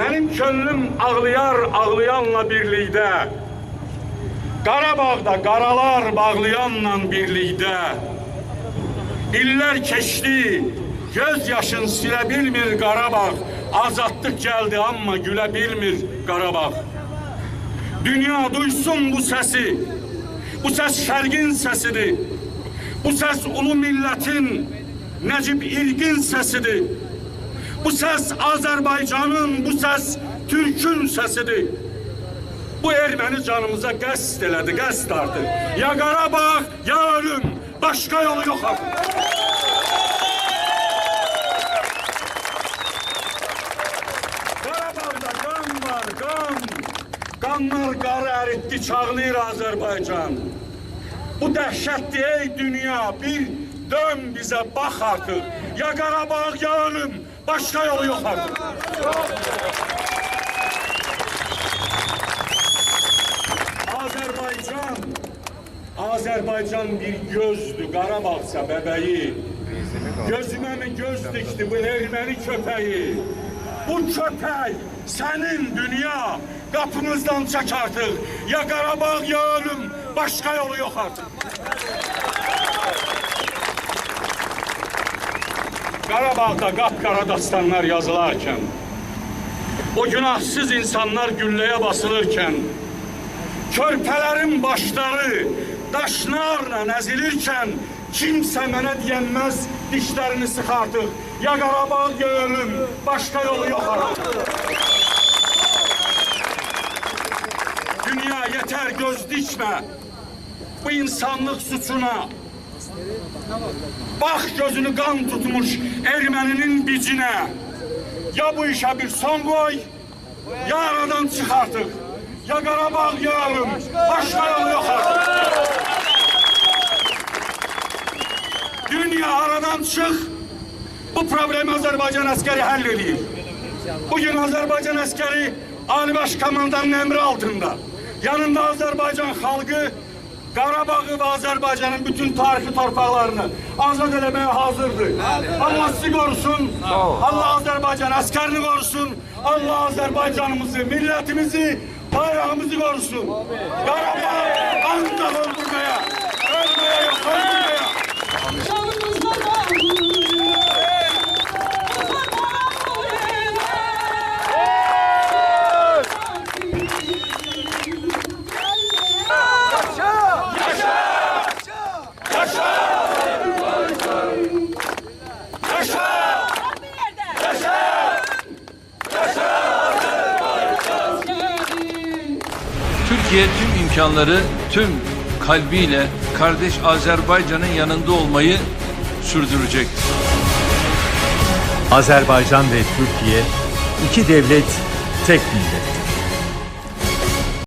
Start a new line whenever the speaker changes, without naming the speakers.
Benim könlüm ağlayar ağlayanla birlikdə. Qarabağda qaralar bağlayanla birlikdə. İllər keçdi, göz yaşın silə bilmir Qarabağ. Azadlıq gəldi amma gülə bilmir Qarabağ. Dünya duysun bu səsi. Bu səs şərqin səsidir. Bu səs ulu millətin Nəcib İrqin səsidir. Bu səs Azərbaycanın, bu səs Türkün səsidir. Bu erməni canımıza qəsd elədi, qəsd artıq. Ya Qarabağ, ya ölüm. Başqa yolu yox artıq. Qarabağda qan var, qan. Qanlar qarı əritdi, çağlayır Azərbaycan. Bu dəhşətli ey dünya, bir dön bizə bax artıq. Ya Qarabağ, ya ölüm. Başqa yolu yox artıq. Azərbaycan, Azərbaycan bir gözdür, Qarabağsa bəbəyi. Gözümə mi göz dikdi bu erməni köpəyi? Bu köpək sənin dünya qapımızdan çək artıq. Ya Qarabağ, ya ölüm, başqa yolu yox artıq. Qarabağda qapqara dastanlar yazılarkən, o günahsız insanlar gülləyə basılırkən, körpələrin başları daşlarla əzilirkən, kimsə mənə deyənməz dişlərini sıx. Ya Qarabağ, ya ölüm, başqa yolu yox. Dünya yeter göz dikmə bu insanlık suçuna. Bak gözünü kan tutmuş Ermeninin bicine. Ya bu işe bir son koy, ya aradan çık artık. Ya Qarabağ ya ölüm, başka yolu yok artık. Dünya aradan çık, bu problemi Azerbaycan askeri hallediyor. Bugün Azerbaycan askeri Ali Başkomandanın emri altında. Yanında Azerbaycan halkı Qarabağ'ı ve Azerbaycan'ın bütün tarihi torpaqlarını azad eləməyə hazırdır. Allah sizi korusun. Allah Azerbaycan askerini korusun. Allah Azerbaycanımızı, milletimizi, bayrağımızı korusun. Qarabağ
Türkiye tüm imkanları tüm kalbiyle kardeş Azerbaycan'ın yanında olmayı sürdürecektir.
Azerbaycan ve Türkiye iki devlet, tek millet.